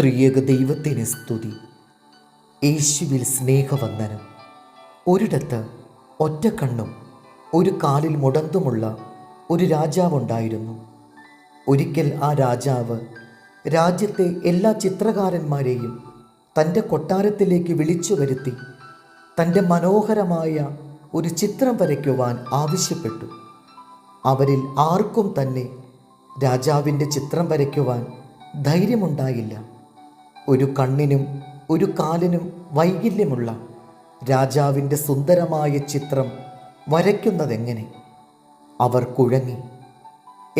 ത്രിയേക ദൈവത്തിന് സ്തുതി. യേശുവിൽ സ്നേഹവന്ദനം. ഒരിടത്ത് ഒറ്റക്കണ്ണും ഒരു കാലിൽ മുടന്തുമുള്ള ഒരു രാജാവുണ്ടായിരുന്നു. ഒരിക്കൽ ആ രാജാവ് രാജ്യത്തെ എല്ലാ ചിത്രകാരന്മാരെയും തന്റെ കൊട്ടാരത്തിലേക്ക് വിളിച്ചു വരുത്തി തന്റെ മനോഹരമായ ഒരു ചിത്രം വരയ്ക്കുവാൻ ആവശ്യപ്പെട്ടു. അവരിൽ ആർക്കും തന്നെ രാജാവിന്റെ ചിത്രം വരയ്ക്കുവാൻ ധൈര്യമുണ്ടായില്ല. ഒരു കണ്ണിനും ഒരു കാലിനും വൈകല്യമുള്ള രാജാവിന്റെ സുന്ദരമായ ചിത്രം വരയ്ക്കുന്നതെങ്ങനെ? അവർ കുഴങ്ങി.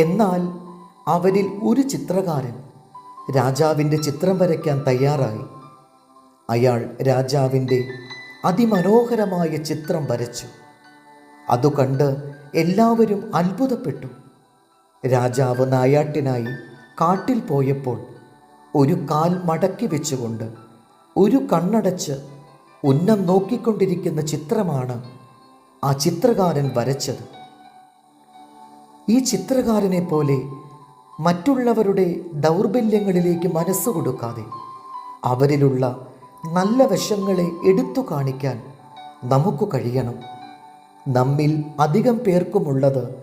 എന്നാൽ അവരിൽ ഒരു ചിത്രകാരൻ രാജാവിന്റെ ചിത്രം വരയ്ക്കാൻ തയ്യാറായി. അയാൾ രാജാവിന്റെ അതിമനോഹരമായ ചിത്രം വരച്ചു. അതു കണ്ട് എല്ലാവരും അത്ഭുതപ്പെട്ടു. രാജാവ് നായാട്ടിനായി കാട്ടിൽ പോയപ്പോൾ ഒരു കാൽ മടക്കി വെച്ചുകൊണ്ട് ഒരു കണ്ണടച്ച് ഉന്നം നോക്കിക്കൊണ്ടിരിക്കുന്ന ചിത്രമാണ് ആ ചിത്രകാരൻ വരച്ചത്. ഈ ചിത്രകാരനെ പോലെ മറ്റുള്ളവരുടെ ദൗർബല്യങ്ങളിലേക്ക് മനസ്സ് കൊടുക്കാതെ അവരിലുള്ള നല്ല വശങ്ങളെ എടുത്തു കാണിക്കാൻ നമുക്ക് കഴിയണം. നമ്മിൽ അധികം പേർക്കുമുള്ളത്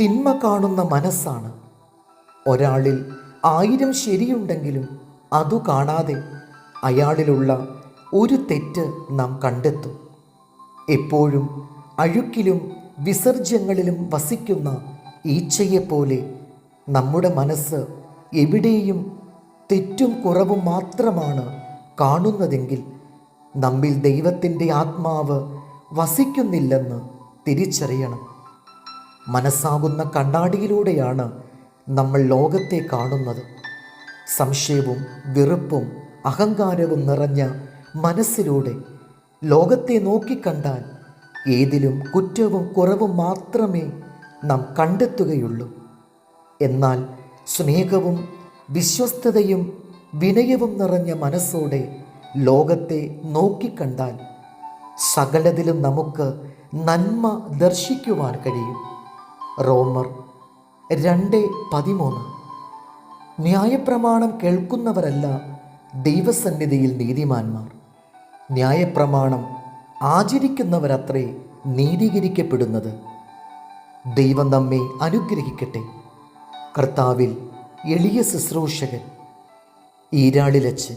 തിന്മ കാണുന്ന മനസ്സാണ്. ഒരാളിൽ ആയിരം ശരിയുണ്ടെങ്കിലും അതു കാണാതെ അയാളിലുള്ള ഒരു തെറ്റ് നാം കണ്ടെത്തും. എപ്പോഴും അഴുക്കിലും വിസർജ്യങ്ങളിലും വസിക്കുന്ന ഈച്ചയെപ്പോലെ നമ്മുടെ മനസ്സ് എവിടെയും തെറ്റും കുറവും മാത്രമാണ് കാണുന്നതെങ്കിൽ നമ്മിൽ ദൈവത്തിന്റെ ആത്മാവ് വസിക്കുന്നില്ലെന്ന് തിരിച്ചറിയണം. മനസ്സാകുന്ന കണ്ണാടിയിലൂടെയാണ് നമ്മൾ ലോകത്തെ കാണുന്നത്. സംശയവും വെറുപ്പും അഹങ്കാരവും നിറഞ്ഞ മനസ്സിലൂടെ ലോകത്തെ നോക്കിക്കണ്ടാൽ ഏതിലും കുറ്റവും കുറവും മാത്രമേ നാം കണ്ടെത്തുകയുള്ളൂ. എന്നാൽ സ്നേഹവും വിശ്വസ്തതയും വിനയവും നിറഞ്ഞ മനസ്സോടെ ലോകത്തെ നോക്കിക്കണ്ടാൽ സകലതിലും നമുക്ക് നന്മ ദർശിക്കുവാൻ കഴിയും. റോമർ രണ്ട് പതിമൂന്ന്. ന്യായപ്രമാണം കേൾക്കുന്നവരല്ല ദൈവസന്നിധിയിൽ നീതിമാന്മാർ. ന്യായപ്രമാണം ആചരിക്കുന്നവരത്രേ നീതീകരിക്കപ്പെടുന്നത്. ദൈവം നമ്മെ അനുഗ്രഹിക്കട്ടെ. കർത്താവിൽ എളിയ ശുശ്രൂഷകൻ ഈരാളിലച്ചൻ